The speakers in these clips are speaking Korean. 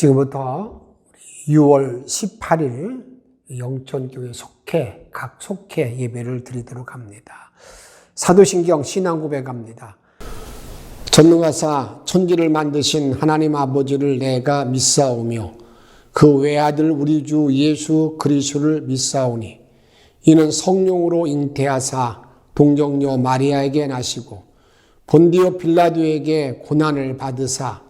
지금부터 6월 18일 영천교회 속회, 각 속회 예배를 드리도록 합니다. 사도신경 신앙 고백 합니다. 전능하사 천지를 만드신 하나님 아버지를 내가 믿사오며 그 외아들 우리 주 예수 그리스도를 믿사오니 이는 성령으로 잉태하사 동정녀 마리아에게 나시고 본디오 빌라도에게 고난을 받으사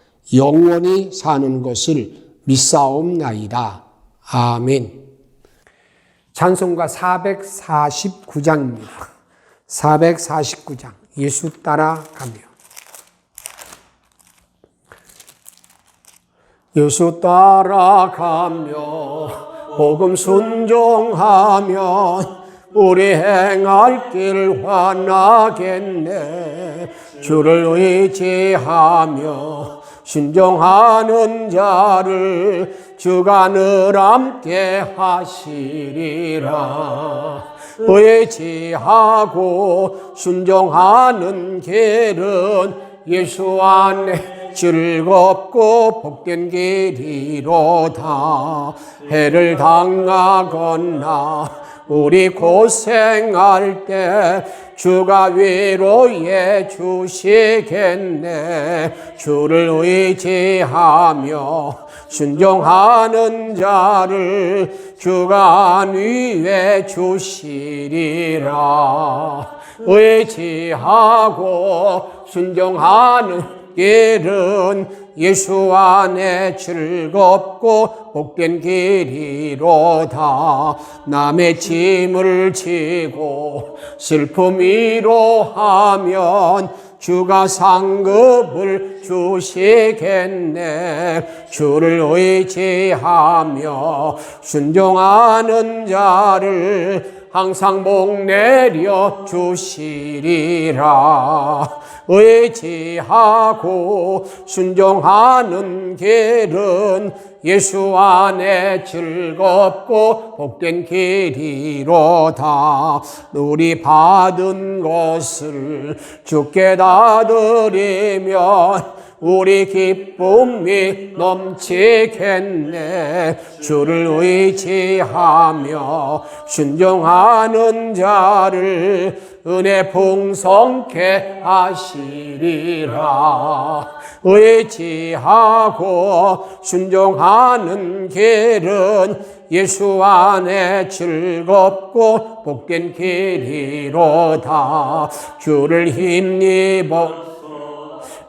영원히 사는 것을 믿사옵나이다. 아멘. 찬송가 449장입니다. 449장. 예수 따라가며. 예수 따라가며 복음 순종하면 우리 행할 길 환하겠네 주를 의지하며 순종하는 자를 주가 늘 함께 하시리라. 의지하고 순종하는 길은 예수 안에 즐겁고 복된 길이로다. 해를 당하거나 우리 고생할 때 주가 위로해 주시겠네. 주를 의지하며 순종하는 자를 주가 안위해 주시리라. 의지하고 순종하는 길은 예수 안에 즐겁고 복된 길이로다 남의 짐을 지고 슬픔 위로하면 주가 상급을 주시겠네. 주를 의지하며 순종하는 자를 항상 복 내려 주시리라. 의지하고 순종하는 길은 예수 안에 즐겁고 복된 길이로다. 우리 받은 것을 주께 다 드리면 우리 기쁨이 넘치겠네. 주를 의지하며 순종하는 자를 은혜 풍성케 하시리라. 의지하고 순종하는 길은 예수 안에 즐겁고 복된 길이로다. 주를 힘입어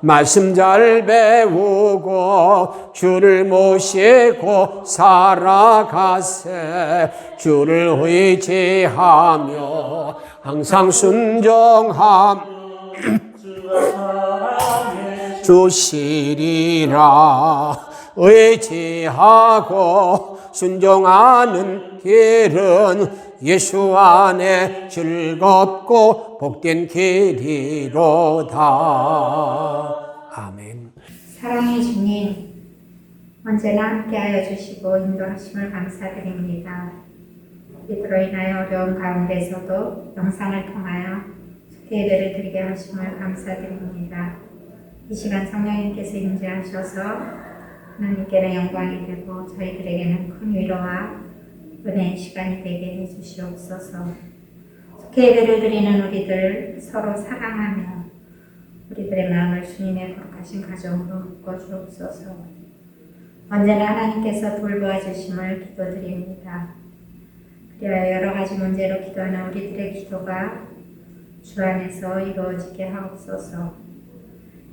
말씀 잘 배우고 주를 모시고 살아가세. 주를 의지하며 항상 순종함. 주시리라. 의지하고 순종하는 길은 예수 안에 즐겁고 복된 길이로다. 아멘. 사랑의 주님, 언제나 함께하여 주시고 인도하심을 감사드립니다. 이들로 인하여 어려운 가운데서도 영상을 통하여 예배를 드리게 하심을 감사드립니다. 이 시간 성령님께서 임재하셔서 하나님께는 영광이 되고 저희들에게는 큰 위로와 은혜의 시간이 되게 해주시옵소서. 축제 예배를 드리는 우리들 서로 사랑하며 우리들의 마음을 주님의 거룩하신 가정으로 묶어 주옵소서. 언제나 하나님께서 돌보아 주심을 기도드립니다. 그리하여 여러 가지 문제로 기도하는 우리들의 기도가 주 안에서 이루어지게 하옵소서.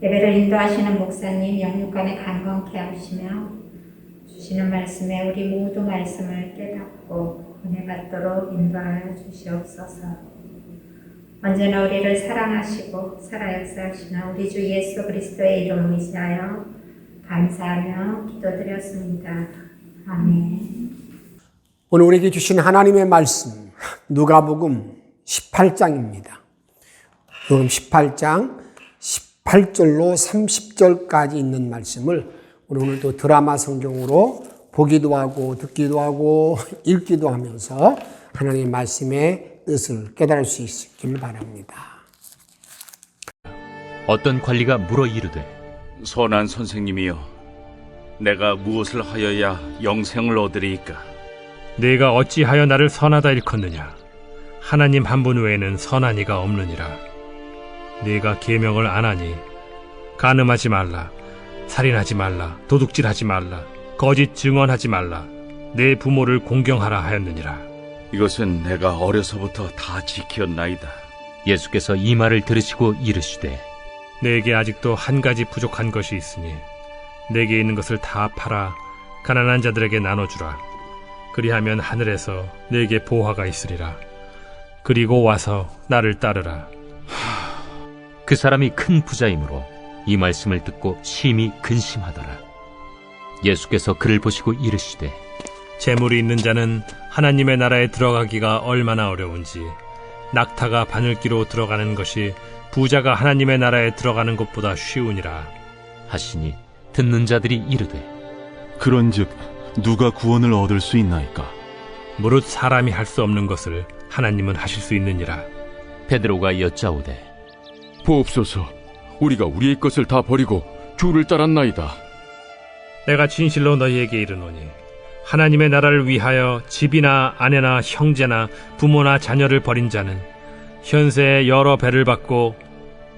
예배를 인도하시는 목사님 영육간에 강건케 하시며 주시는 말씀에 우리 모두 말씀을 깨닫고 은혜 받도록 인도하여 주시옵소서. 언제나 우리를 사랑하시고 살아 역사하시는 우리 주 예수 그리스도의 이름을 의지하여 감사하며 기도드렸습니다. 아멘. 오늘 우리에게 주신 하나님의 말씀 누가복음 18장입니다. 누가복음 18장 18절로 30절까지 있는 말씀을 우리 오늘 또 드라마 성경으로 보기도 하고 듣기도 하고 읽기도 하면서 하나님의 말씀의 뜻을 깨달을 수 있길 바랍니다. 어떤 관리가 물어 이르되 선한 선생님이여, 내가 무엇을 하여야 영생을 얻으리이까? 네가 어찌하여 나를 선하다 일컫느냐 하나님 한 분 외에는 선한 이가 없느니라 네가 계명을 안 하니 간음하지 말라 살인하지 말라 도둑질하지 말라 거짓 증언하지 말라 내 부모를 공경하라 하였느니라. 이것은 내가 어려서부터 다 지켰나이다. 예수께서 이 말을 들으시고 이르시되 내게 아직도 한 가지 부족한 것이 있으니 내게 있는 것을 다 팔아 가난한 자들에게 나눠주라. 그리하면 하늘에서 내게 보화가 있으리라. 그리고 와서 나를 따르라 그 사람이 큰 부자이므로 이 말씀을 듣고 심히 근심하더라. 예수께서 그를 보시고 이르시되 재물이 있는 자는 하나님의 나라에 들어가기가 얼마나 어려운지 낙타가 바늘기로 들어가는 것이 부자가 하나님의 나라에 들어가는 것보다 쉬우니라. 하시니 듣는 자들이 이르되 그런즉 누가 구원을 얻을 수 있나이까? 무릇 사람이 할 수 없는 것을 하나님은 하실 수 있느니라. 베드로가 여짜오되 보옵소서, 우리가 우리의 것을 다 버리고 주를 따랐나이다. 내가 진실로 너희에게 이르노니 하나님의 나라를 위하여 집이나 아내나 형제나 부모나 자녀를 버린 자는 현세에 여러 배를 받고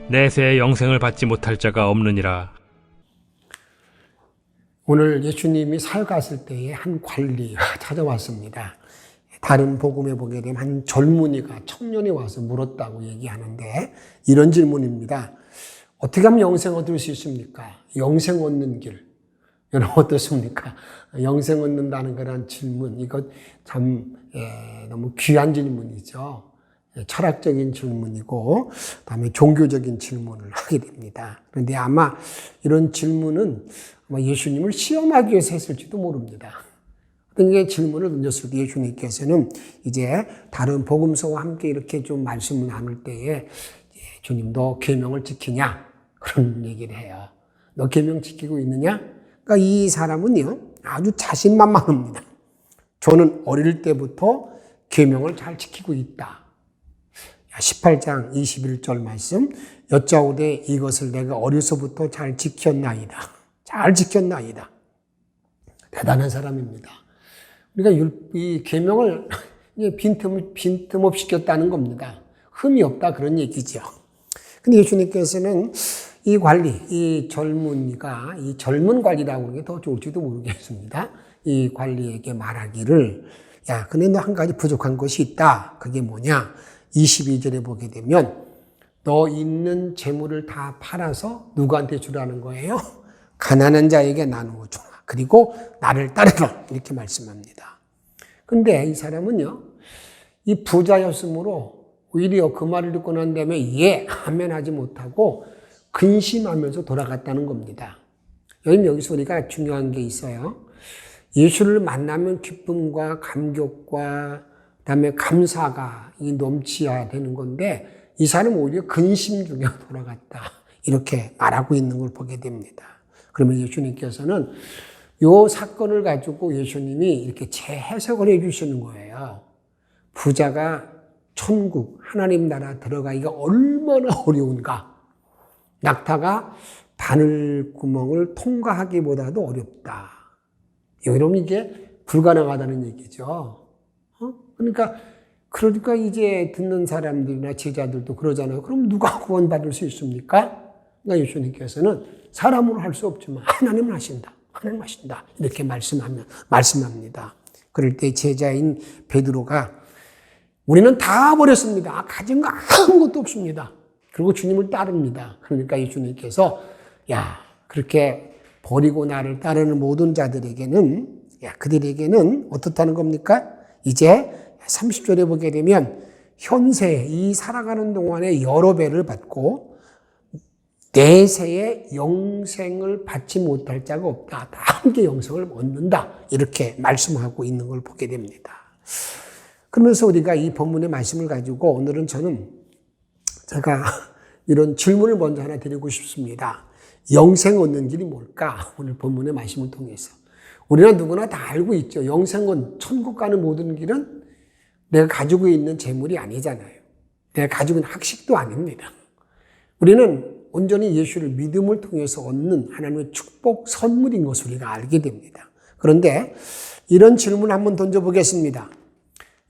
내세의 영생을 받지 못할 자가 없느니라 오늘 예수님이 사역하실 때에 한 관리가 찾아왔습니다. 다른 복음에 보게 되면 한 젊은이가 청년이 와서 물었다고 얘기하는데 이런 질문입니다. 어떻게 하면 영생 얻을 수 있습니까? 영생 얻는 길. 여러분 어떻습니까? 영생 얻는다는 그런 질문. 이것 참 예, 너무 귀한 질문이죠. 예, 철학적인 질문이고 그다음에 종교적인 질문을 하게 됩니다. 그런데 아마 이런 질문은 아마 예수님을 시험하기 위해서 했을지도 모릅니다. 게 질문을 던졌을 때 예수님께서는 이제 다른 복음서와 함께 이렇게 좀 말씀을 나눌 때에 주님 너 계명을 지키냐 그런 얘기를 해요. 너 계명 지키고 있느냐? 그러니까 이 사람은요 아주 자신만만합니다. 저는 어릴 때부터 계명을 잘 지키고 있다. 18장 21절 말씀 여짜오되 이것을 내가 어려서부터 잘 지켰나이다. 잘 지켰나이다. 대단한 사람입니다. 율- 이 계명을 빈틈 빈틈없이 지켰다는 겁니다. 흠이 없다 그런 얘기죠. 근데 예수님께서는 이 관리, 이 젊은이가 이 젊은 관리라고 하는 게 더 좋을지도 모르겠습니다. 이 관리에게 말하기를 야, 근데 너 한 가지 부족한 것이 있다. 그게 뭐냐? 22절에 보게 되면 너 있는 재물을 다 팔아서 누구한테 주라는 거예요? 가난한 자에게 나누어 줘. 그리고 나를 따르라. 이렇게 말씀합니다. 근데 이 사람은요, 이 부자였으므로 오히려 그 말을 듣고 난 다음에 예, 하면 하지 못하고 근심하면서 돌아갔다는 겁니다. 여기 여기서 우리가 중요한 게 있어요. 예수를 만나면 기쁨과 감격과 그다음에 감사가 이 넘치야 되는 건데 이 사람은 오히려 근심 중에 돌아갔다. 이렇게 말하고 있는 걸 보게 됩니다. 그러면 예수님께서는 요 사건을 가지고 예수님이 이렇게 재해석을 해 주시는 거예요. 부자가 천국, 하나님 나라 들어가기가 얼마나 어려운가. 낙타가 바늘 구멍을 통과하기보다도 어렵다. 여러분 이게 불가능하다는 얘기죠. 어? 그러니까 그러니까 이제 듣는 사람들이나 제자들도 그러잖아요. 그럼 누가 구원받을 수 있습니까? 그러니까 예수님께서는 사람으로 할 수 없지만 하나님은 하신다. 하나님 하신다. 이렇게 말씀하면 말씀합니다. 그럴 때 제자인 베드로가 우리는 다 버렸습니다. 가진 거 아무것도 없습니다. 그리고 주님을 따릅니다. 그러니까 예수님께서 야 그렇게 버리고 나를 따르는 모든 자들에게는 야 그들에게는 어떻다는 겁니까? 이제 30절에 보게 되면 현세 이 살아가는 동안에 여러 배를 받고 내세에 영생을 받지 못할 자가 없다. 다 함께 영생을 얻는다. 이렇게 말씀하고 있는 걸 보게 됩니다. 그러면서 우리가 이 본문의 말씀을 가지고 오늘은 저는 제가 이런 질문을 먼저 하나 드리고 싶습니다. 영생 얻는 길이 뭘까? 오늘 본문의 말씀을 통해서. 우리는 누구나 다 알고 있죠. 영생은 천국 가는 모든 길은 내가 가지고 있는 재물이 아니잖아요. 내가 가지고 있는 학식도 아닙니다. 우리는 온전히 예수를 믿음을 통해서 얻는 하나님의 축복 선물인 것을 우리가 알게 됩니다. 그런데 이런 질문 한번 던져보겠습니다.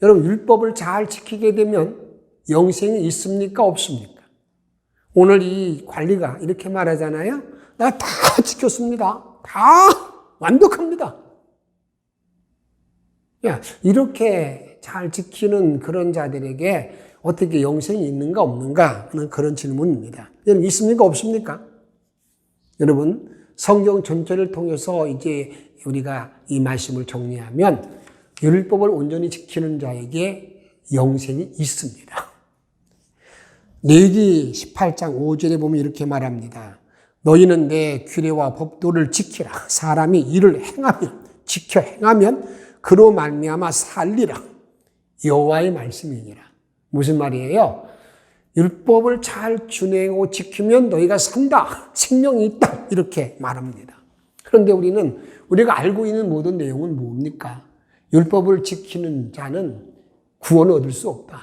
여러분, 율법을 잘 지키게 되면 영생이 있습니까? 없습니까? 오늘 이 관리가 이렇게 말하잖아요. 나 다 지켰습니다. 다 완벽합니다. 야, 이렇게 잘 지키는 그런 자들에게 어떻게 영생이 있는가 없는가 하는 그런 질문입니다. 여러분 있습니까 없습니까? 여러분 성경 전체를 통해서 이제 우리가 이 말씀을 정리하면 율법을 온전히 지키는 자에게 영생이 있습니다. 레기 18장 5절에 보면 이렇게 말합니다. 너희는 내 규례와 법도를 지키라. 사람이 이를 행하면 지켜 행하면 그로 말미암아 살리라. 여호와의 말씀이니라. 무슨 말이에요? 율법을 잘 준행하고 지키면 너희가 산다. 생명이 있다. 이렇게 말합니다. 그런데 우리는 우리가 알고 있는 모든 내용은 뭡니까? 율법을 지키는 자는 구원을 얻을 수 없다.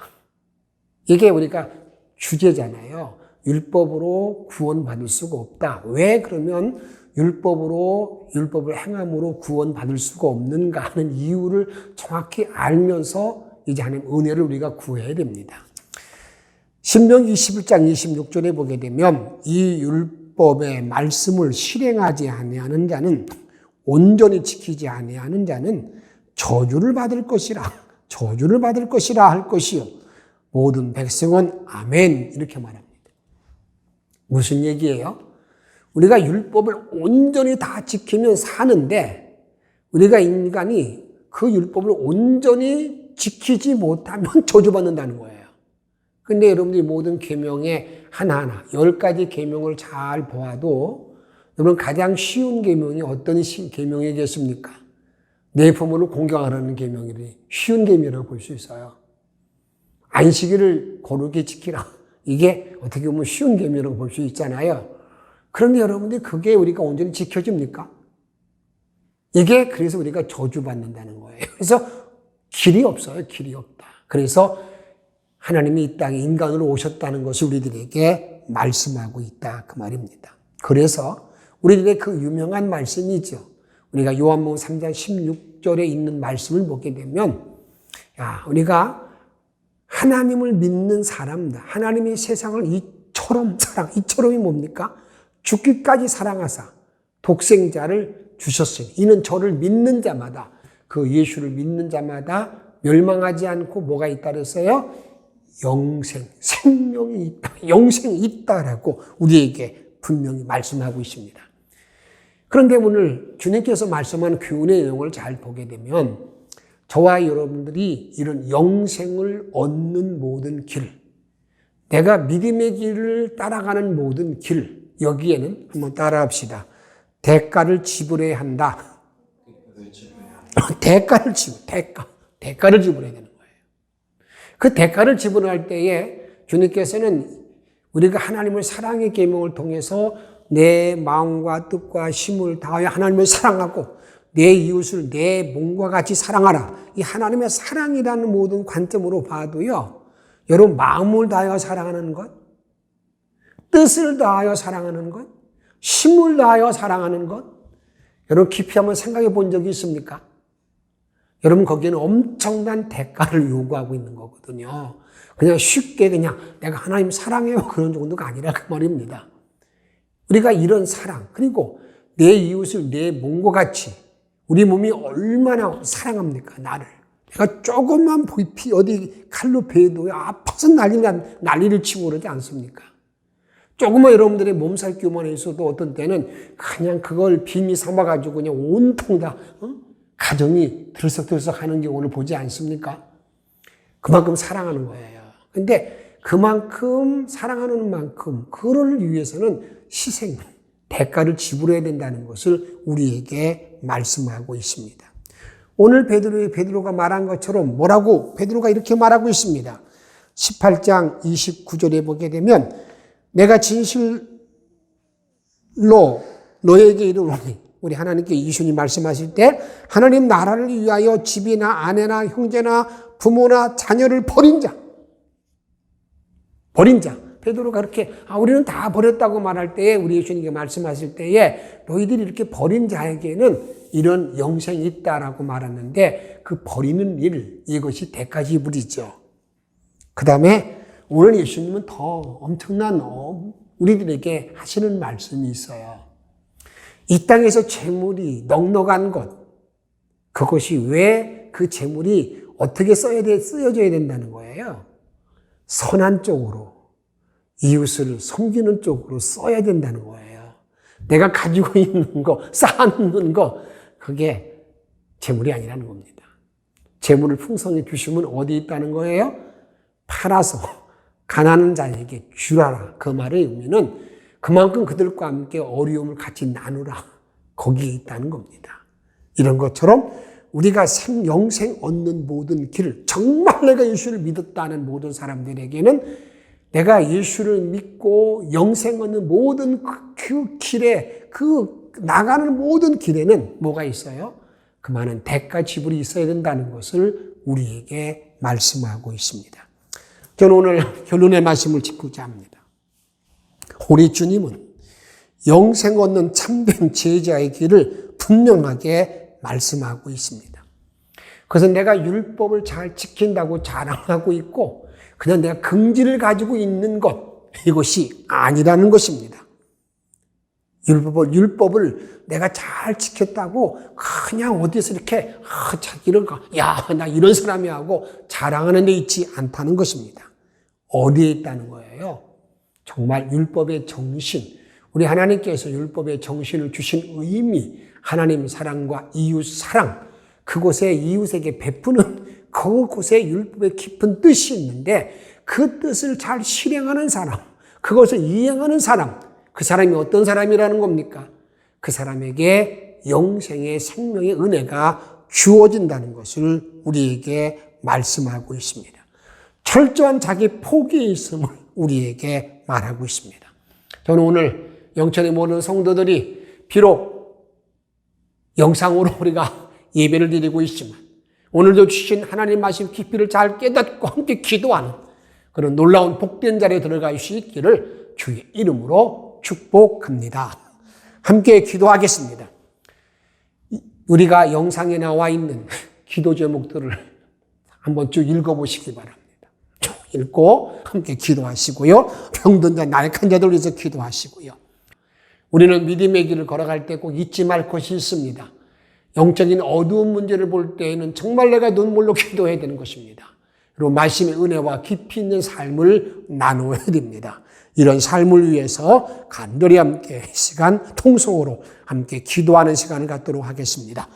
이게 우리가 주제잖아요. 율법으로 구원받을 수가 없다. 왜 그러면 율법으로, 율법을 행함으로 구원받을 수가 없는가 하는 이유를 정확히 알면서 이제 하나님 은혜를 우리가 구해야 됩니다. 신명기 21장 26절에 보게 되면 이 율법의 말씀을 실행하지 아니하는 자는 온전히 지키지 아니하는 자는 저주를 받을 것이라 저주를 받을 것이라 할 것이요 모든 백성은 아멘 이렇게 말합니다. 무슨 얘기예요? 우리가 율법을 온전히 다 지키면 사는데 우리가 인간이 그 율법을 온전히 지키지 못하면 저주받는다는 거예요. 근데 여러분들이 모든 계명의 하나하나 열 가지 계명을 잘 보아도 여러분 가장 쉬운 계명이 어떤 계명이겠습니까? 내 부모를 공경하라는 계명이니 쉬운 계명이라고 볼 수 있어요. 안식일을 거룩히 지키라. 이게 어떻게 보면 쉬운 계명이라고 볼 수 있잖아요. 그런데 여러분들 그게 우리가 온전히 지켜집니까? 이게 그래서 우리가 저주받는다는 거예요. 그래서 길이 없어요. 길이 없다. 그래서 하나님이 이 땅에 인간으로 오셨다는 것을 우리들에게 말씀하고 있다. 그 말입니다. 그래서 우리들의 그 유명한 말씀이죠. 우리가 요한복음 3장 16절에 있는 말씀을 보게 되면 야, 우리가 하나님을 믿는 사람다. 하나님이 세상을 이처럼 사랑, 이처럼이 뭡니까? 죽기까지 사랑하사 독생자를 주셨어요. 이는 저를 믿는 자마다 그 예수를 믿는 자마다 멸망하지 않고 뭐가 있다 그랬어요? 영생, 생명이 있다. 영생이 있다라고 우리에게 분명히 말씀하고 있습니다. 그런데 오늘 주님께서 말씀한 교훈의 내용을 잘 보게 되면 저와 여러분들이 이런 영생을 얻는 모든 길, 내가 믿음의 길을 따라가는 모든 길, 여기에는 한번 따라 합시다. 대가를 지불해야 한다. 대가를 지불, 대가, 대가를 지불해야 되는 거예요. 그 대가를 지불할 때에 주님께서는 우리가 하나님을 사랑의 계명을 통해서 내 마음과 뜻과 힘을 다하여 하나님을 사랑하고 내 이웃을 내 몸과 같이 사랑하라. 이 하나님의 사랑이라는 모든 관점으로 봐도요. 여러분 마음을 다하여 사랑하는 것, 뜻을 다하여 사랑하는 것, 힘을 다하여 사랑하는 것, 여러분 깊이 한번 생각해 본 적이 있습니까? 여러분 거기에는 엄청난 대가를 요구하고 있는 거거든요. 그냥 쉽게 그냥 내가 하나님 사랑해요 그런 정도가 아니라 그 말입니다. 우리가 이런 사랑 그리고 내 이웃을 내 몸과 같이 우리 몸이 얼마나 사랑합니까 나를 내가 조금만 피 어디 칼로 베도 아파서 난리가 난리를 치고 그러지 않습니까? 조금만 여러분들의 몸살 규모만 있어도 어떤 때는 그냥 그걸 빔이 삼아가지고 그냥 온통 다 어? 가정이 들썩들썩 하는 경우를 보지 않습니까? 그만큼 사랑하는 거예요. 근데 그만큼 사랑하는 만큼 그를 위해서는 희생, 대가를 지불해야 된다는 것을 우리에게 말씀하고 있습니다. 오늘 베드로 베드로가 말한 것처럼 뭐라고 베드로가 이렇게 말하고 있습니다. 18장 29절에 보게 되면 내가 진실로 너에게 이르노니 우리 하나님께 이순이 말씀하실 때 하나님 나라를 위하여 집이나 아내나 형제나 부모나 자녀를 버린 자 버린 자 베드로가 그렇게 아 우리는 다 버렸다고 말할 때에 우리 예수님께 말씀하실 때에 너희들이 이렇게 버린 자에게는 이런 영생이 있다라고 말하는데 그 버리는 일 이것이 대가 지불이죠. 그 다음에 오늘 예수님은 더 엄청난 어, 우리들에게 하시는 말씀이 있어요. 이 땅에서 재물이 넉넉한 것, 그것이 왜 그 재물이 어떻게 써야 돼, 쓰여져야 된다는 거예요. 선한 쪽으로, 이웃을 섬기는 쪽으로 써야 된다는 거예요. 내가 가지고 있는 거, 쌓는 거, 그게 재물이 아니라는 겁니다. 재물을 풍성히 주시면 어디 있다는 거예요? 팔아서 가난한 자에게 주라라. 그 말의 의미는 그만큼 그들과 함께 어려움을 같이 나누라. 거기에 있다는 겁니다. 이런 것처럼 우리가 생, 영생 얻는 모든 길을 정말 내가 예수를 믿었다는 모든 사람들에게는 내가 예수를 믿고 영생 얻는 모든 그, 그 길에 그 나가는 모든 길에는 뭐가 있어요? 그 많은 대가 지불이 있어야 된다는 것을 우리에게 말씀하고 있습니다. 저는 오늘 결론의 말씀을 짚고자 합니다. 우리 주님은 영생 얻는 참된 제자의 길을 분명하게 말씀하고 있습니다. 그래서 내가 율법을 잘 지킨다고 자랑하고 있고 그냥 내가 긍지를 가지고 있는 것 이것이 아니라는 것입니다. 율법을 율법을 내가 잘 지켰다고 그냥 어디서 이렇게 아, 자기를 야나 이런 사람이 하고 자랑하는 데 있지 않다는 것입니다. 어디에 있다는 거예요? 정말 율법의 정신, 우리 하나님께서 율법의 정신을 주신 의미, 하나님 사랑과 이웃 사랑, 그곳에 이웃에게 베푸는 그곳에 율법의 깊은 뜻이 있는데 그 뜻을 잘 실행하는 사람, 그것을 이행하는 사람, 그 사람이 어떤 사람이라는 겁니까? 그 사람에게 영생의 생명의 은혜가 주어진다는 것을 우리에게 말씀하고 있습니다. 철저한 자기 포기에 있음을 우리에게 말하고 있습니다. 저는 오늘 영천의 모든 성도들이 비록 영상으로 우리가 예배를 드리고 있지만 오늘도 주신 하나님 말씀 깊이를 잘 깨닫고 함께 기도하는 그런 놀라운 복된 자리에 들어갈 수 있기를 주의 이름으로 축복합니다. 함께 기도하겠습니다. 우리가 영상에 나와 있는 기도 제목들을 한번 쭉 읽어보시기 바랍니다. 쭉 읽고 함께 기도하시고요. 병든 자, 나약한 자들 위해서 기도하시고요. 우리는 믿음의 길을 걸어갈 때 꼭 잊지 말 것이 있습니다. 영적인 어두운 문제를 볼 때에는 정말 내가 눈물로 기도해야 되는 것입니다. 그리고 말씀의 은혜와 깊이 있는 삶을 나누어야 됩니다. 이런 삶을 위해서 간절히 함께 시간 통성으로 함께 기도하는 시간을 갖도록 하겠습니다.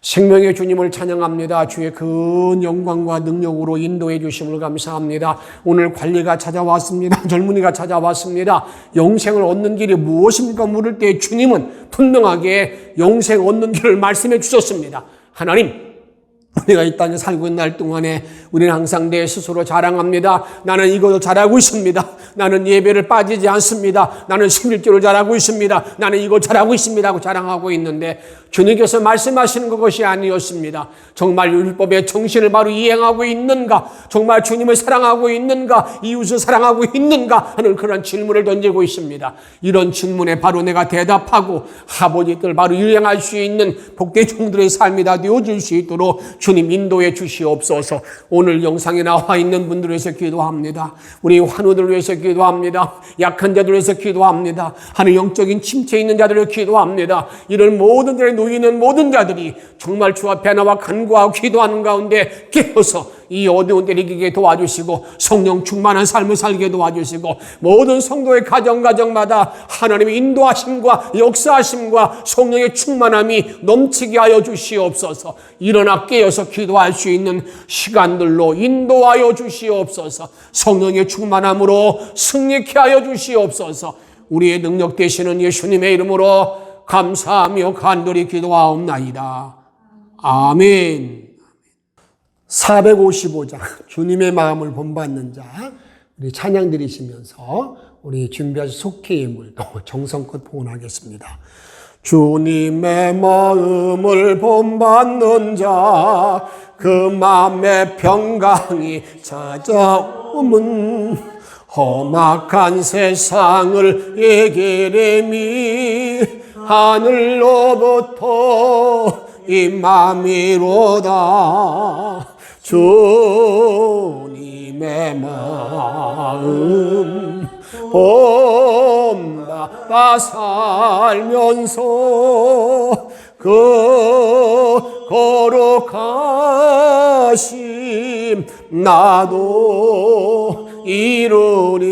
생명의 주님을 찬양합니다. 주의 큰 영광과 능력으로 인도해 주심을 감사합니다. 오늘 관리가 찾아왔습니다. 젊은이가 찾아왔습니다. 영생을 얻는 길이 무엇입니까? 물을 때 주님은 분명하게 영생 얻는 길을 말씀해 주셨습니다. 하나님, 우리가 이 땅에 살고 있는 날 동안에 우리는 항상 내 스스로 자랑합니다. 나는 이것도 잘하고 있습니다. 나는 예배를 빠지지 않습니다. 나는 11조를 잘하고 있습니다. 나는 이거 잘하고 있습니다. 하고 자랑하고 있는데 주님께서 말씀하시는 것이 아니었습니다. 정말 율법의 정신을 바로 이행하고 있는가? 정말 주님을 사랑하고 있는가? 이웃을 사랑하고 있는가? 하는 그런 질문을 던지고 있습니다. 이런 질문에 바로 내가 대답하고 아버지들 바로 이행할 수 있는 복된 종들의 삶이 다 되어질 수 있도록 주님 인도해 주시옵소서. 오늘 영상에 나와 있는 분들을 위해서 기도합니다. 우리 환우들 위해서 기도합니다. 약한 자들 위해서 기도합니다. 하는 영적인 침체 있는 자들을 기도합니다. 이런 모든 들에 놓이는 모든 자들이 정말 주 앞에 나와 간구하고 기도하는 가운데 깨어서 이 어두운 때를 이기게 도와주시고 성령 충만한 삶을 살게 도와주시고 모든 성도의 가정 가정마다 하나님의 인도하심과 역사하심과 성령의 충만함이 넘치게 하여 주시옵소서. 일어나 깨어서 기도할 수 있는 시간들로 인도하여 주시옵소서. 성령의 충만함으로 승리케 하여 주시옵소서. 우리의 능력 되시는 예수님의 이름으로 감사하며 간절히 기도하옵나이다. 아멘. 455장 주님의 마음을 본받는 자 우리 찬양 드리시면서 우리 준비한 속회의 물도 정성껏 봉헌하겠습니다. 주님의 마음을 본받는 자 그 마음의 평강이 찾아오면 험악한 세상을 예기림이 하늘로부터 이 맘이로다 주님의 마음 본받아 살면서 그 거룩하심 나도 이루리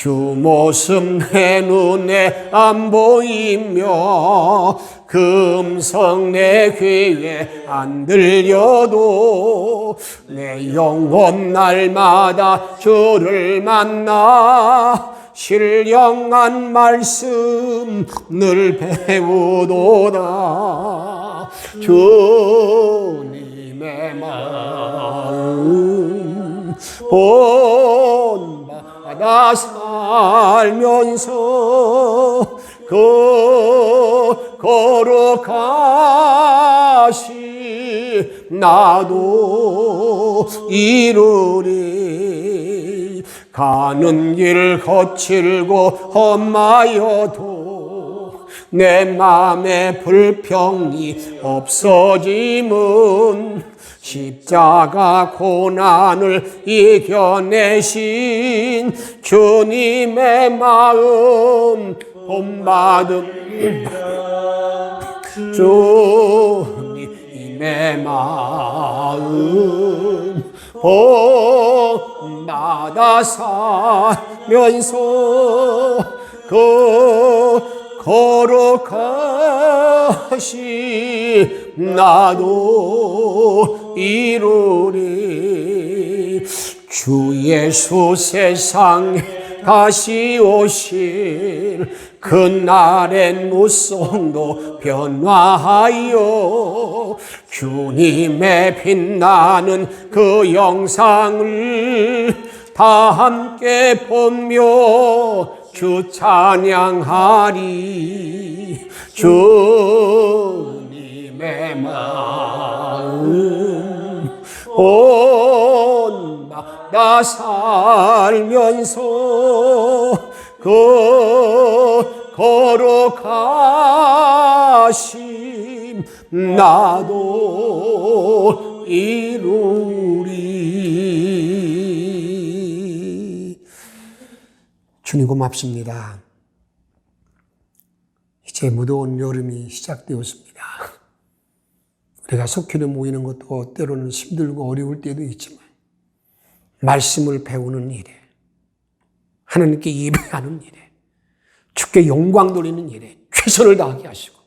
주 모습 내 눈에 안 보이며 금성 내 귀에 안 들려도 내 영혼 날마다 주를 만나 신령한 말씀 늘 배우도다. 주님의 마음 본받아 살면서 그 거룩하시 나도 이루리. 가는 길 거칠고 험하여도 내 맘에 불평이 없어짐은 십자가 고난을 이겨내신 주님의 마음 본받음. 주님의 마음 본받아 살면서 그 거룩하시 나도 이루리. 주 예수 세상에 다시 오실 그날의 무성도 변화하여 주님의 빛나는 그 영상을 다 함께 보며 주 찬양하리 주님의 마음 본받아 살면서 그 거룩하심 나도 이 주님 고맙습니다. 이제 무더운 여름이 시작되었습니다. 우리가 속회를 모이는 것도 때로는 힘들고 어려울 때도 있지만 말씀을 배우는 일에 하나님께 예배하는 일에 주께 영광 돌리는 일에 최선을 다하게 하시고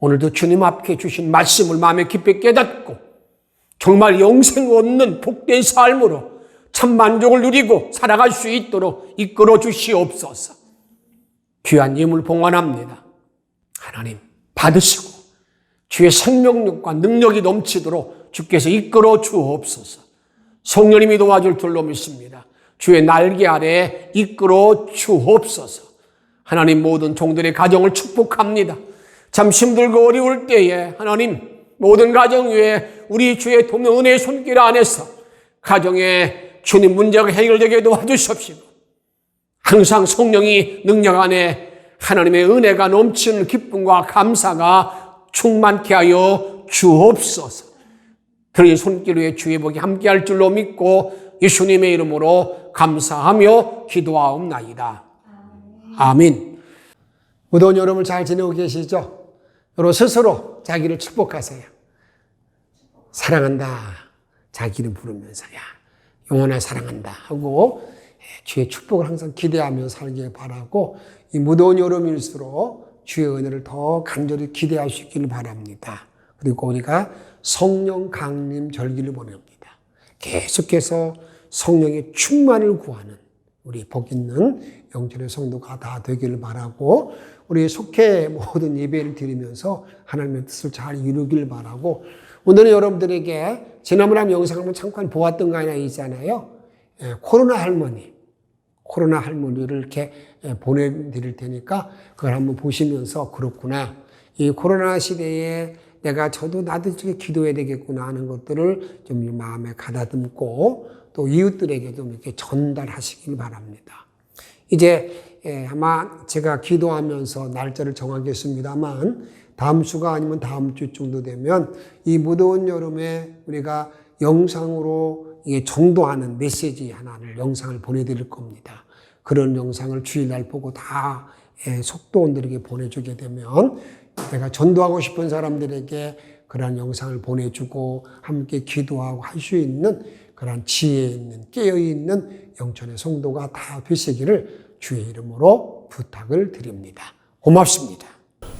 오늘도 주님 앞에 주신 말씀을 마음에 깊이 깨닫고 정말 영생 얻는 복된 삶으로 참 만족을 누리고 살아갈 수 있도록 이끌어 주시옵소서. 귀한 예물 봉헌합니다. 하나님 받으시고 주의 생명력과 능력이 넘치도록 주께서 이끌어 주옵소서. 성령님이 도와줄 줄로 믿습니다. 주의 날개 아래 이끌어 주옵소서. 하나님 모든 종들의 가정을 축복합니다. 참 힘들고 어려울 때에 하나님 모든 가정 위에 우리 주의 도면 은혜의 손길 안에서 가정에 주님 문제가 해결되게 도와주십시오. 항상 성령이 능력 안에 하나님의 은혜가 넘치는 기쁨과 감사가 충만케 하여 주옵소서. 그의 손길 위에 주의 복이 함께할 줄로 믿고 예수님의 이름으로 감사하며 기도하옵나이다. 아멘. 무더운 여름을 잘 지내고 계시죠? 여러분 스스로 자기를 축복하세요. 사랑한다. 자기 이름 부르면서 야. 영원히 사랑한다. 하고 주의 축복을 항상 기대하며 살길 바라고 이 무더운 여름일수록 주의 은혜를 더 간절히 기대할 수 있기를 바랍니다. 그리고 우리가 성령 강림 절기를 보냅니다. 계속해서 성령의 충만을 구하는 우리 복 있는 영천의 성도가 다 되기를 바라고 우리 속해 모든 예배를 드리면서 하나님의 뜻을 잘 이루길 바라고 오늘은 여러분들에게 지난번에 한번 영상 한번 잠깐 보았던 거 하나 있잖아요. 예, 코로나 할머니. 코로나 할머니를 이렇게 예, 보내드릴 테니까 그걸 한번 보시면서 그렇구나. 이 코로나 시대에 내가 저도 나도 이렇게 기도해야 되겠구나 하는 것들을 좀 마음에 가다듬고 또 이웃들에게 좀 이렇게 전달하시길 바랍니다. 이제 예, 아마 제가 기도하면서 날짜를 정하겠습니다만 다음 주가 아니면 다음 주 정도 되면 이 무더운 여름에 우리가 영상으로 이게 전도하는 메시지 하나를 영상을 보내드릴 겁니다. 그런 영상을 주일날 보고 다 예, 속도원들에게 보내주게 되면 내가 전도하고 싶은 사람들에게 그런 영상을 보내주고 함께 기도하고 할 수 있는 그런 지혜 있는 깨어 있는 영천의 성도가 다 되시기를 주의 이름으로 부탁을 드립니다. 고맙습니다.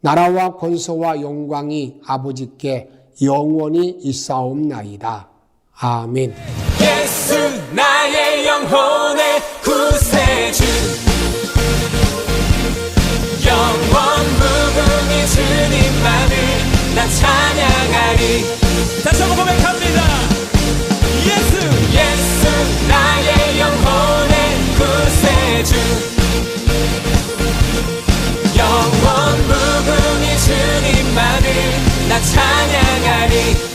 나라와 권세와 영광이 아버지께 영원히 있사옵나이다. 아멘. 예수 나의 영혼의 구세주 영원 무궁의 주님만을 나 찬양하리 다시 한번 고백합니다 예수 예수 나의 영혼의 구세주 주님만을 나 찬양하리